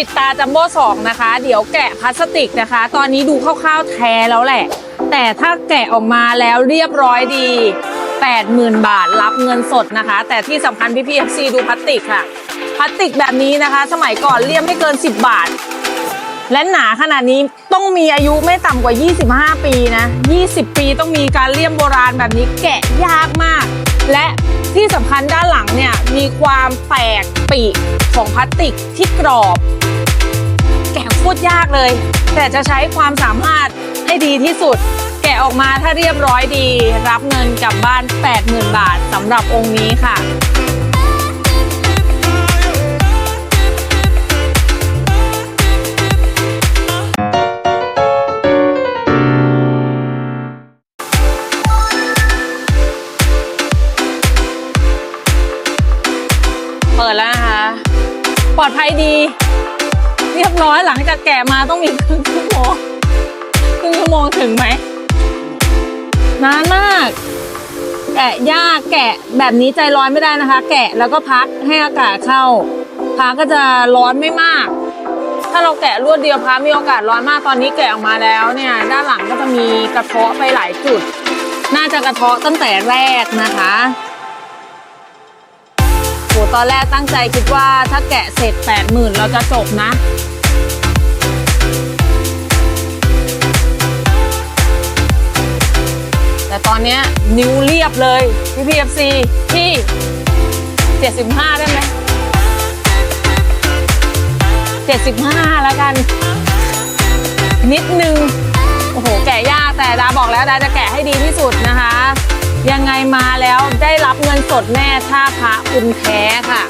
ปิดตาจัมโบ้สองนะคะ เดี๋ยวแกะพลาสติกนะคะ ตอนนี้ดูคร่าวๆแท้แล้วแหละ แต่ถ้าแกะออกมาแล้วเรียบร้อยดี 80,000 บาทรับเงินสดนะคะ แต่ที่สำคัญพี่พีเอฟซีดูพลาสติกค่ะพลาสติกแบบนี้นะคะ สมัยก่อนเลี่ยมไม่เกิน 10 บาท และหนาขนาดนี้ต้องมีอายุไม่ต่ำกว่า 25 ปีนะ 20 ปีต้องมีการเลี่ยมโบราณแบบนี้แกะยากมาก และที่สำคัญด้านหลังเนี่ยมีความแตกปีกของพลาสติกที่กรอบ ยากเลย แต่จะใช้ความสามารถให้ดีที่สุด แกะออกมาถ้าเรียบร้อยดี รับเงินกลับบ้าน 80,000 บาทสำหรับองค์นี้ค่ะเปิดแล้วนะคะ ปลอดภัยดี เรียบร้อยหลังจากแกะมาต้องมีครึ่งชั่วโมงครึ่งชั่วโมงถึงไหมนานมาก แกะยากแกะแบบนี้ใจร้อนไม่ได้นะคะ แกะแล้วก็พักให้อากาศเข้าพักก็จะร้อนไม่มาก ถ้าเราแกะรวดเดียวพักมีโอกาสร้อนมากตอนนี้แกะออกมาแล้วเนี่ย ด้านหลังก็จะมีกระเทาะไปหลายจุด น่าจะกระเทาะตั้งแต่แรกนะคะ ตอนแรกตั้งใจคิดว่าถ้าแกะเสร็จ 80,000 เราจะจบนะ แต่ตอนนี้นิ้วเรียบเลย พี่พีเอฟซีที่ 75 ได้ไหม 75 แล้วกัน นิดนึง โอ้โห แกะยากแต่ดาบอกแล้วดาจะแกะให้ดีที่สุดนะคะ ยังไงมาแล้วได้รับเงินสดแน่ถ้าพระคุณแท้ค่ะ